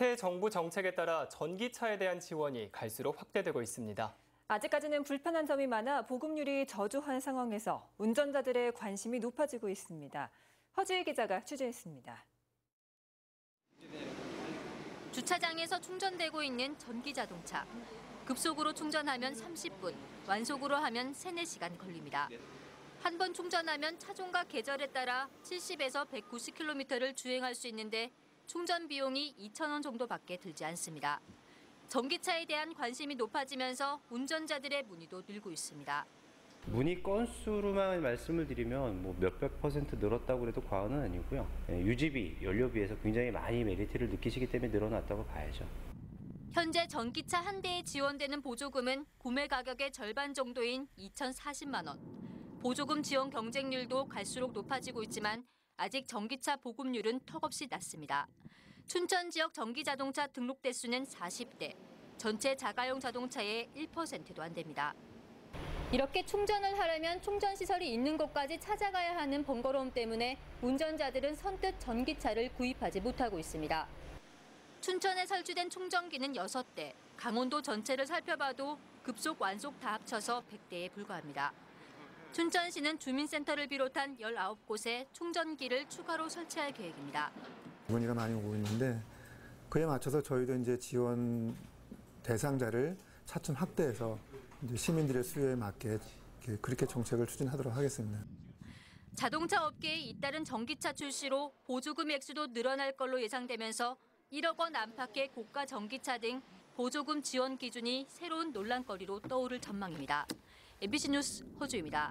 새 정부 정책에 따라 전기차에 대한 지원이 갈수록 확대되고 있습니다. 아직까지는 불편한 점이 많아 보급률이 저조한 상황에서 운전자들의 관심이 높아지고 있습니다. 허지혜 기자가 취재했습니다. 주차장에서 충전되고 있는 전기 자동차. 급속으로 충전하면 30분, 완속으로 하면 3, 4시간 걸립니다. 한 번 충전하면 차종과 계절에 따라 70에서 190km를 주행할 수 있는데 충전 비용이 2,000원 정도밖에 들지 않습니다. 전기차에 대한 관심이 높아지면서 운전자들의 문의도 늘고 있습니다. 문의 건수로만 말씀을 드리면 뭐 몇백 퍼센트 늘었다고 해도 과언은 아니고요. 예, 유지비, 연료비에서 굉장히 많이 메리트를 느끼시기 때문에 늘어났다고 봐야죠. 현재 전기차 한 대에 지원되는 보조금은 구매 가격의 절반 정도인 2,040만 원. 보조금 지원 경쟁률도 갈수록 높아지고 있지만 아직 전기차 보급률은 턱없이 낮습니다. 춘천 지역 전기 자동차 등록 대수는 40대, 전체 자가용 자동차의 1%도 안 됩니다. 이렇게 충전을 하려면 충전 시설이 있는 곳까지 찾아가야 하는 번거로움 때문에 운전자들은 선뜻 전기차를 구입하지 못하고 있습니다. 춘천에 설치된 충전기는 6대, 강원도 전체를 살펴봐도 급속 완속 다 합쳐서 100대에 불과합니다. 춘천시는 주민센터를 비롯한 19곳에 충전기를 추가로 설치할 계획입니다. 문의가 많이 오고 있는데 그에 맞춰서 저희도 이제 지원 대상자를 차츰 확대해서 시민들의 수요에 맞게 그렇게 정책을 추진하도록 하겠습니다. 자동차 업계의 잇따른 전기차 출시로 보조금 액수도 늘어날 걸로 예상되면서 1억 원 안팎의 고가 전기차 등 보조금 지원 기준이 새로운 논란거리로 떠오를 전망입니다. MBC 뉴스 허주입니다.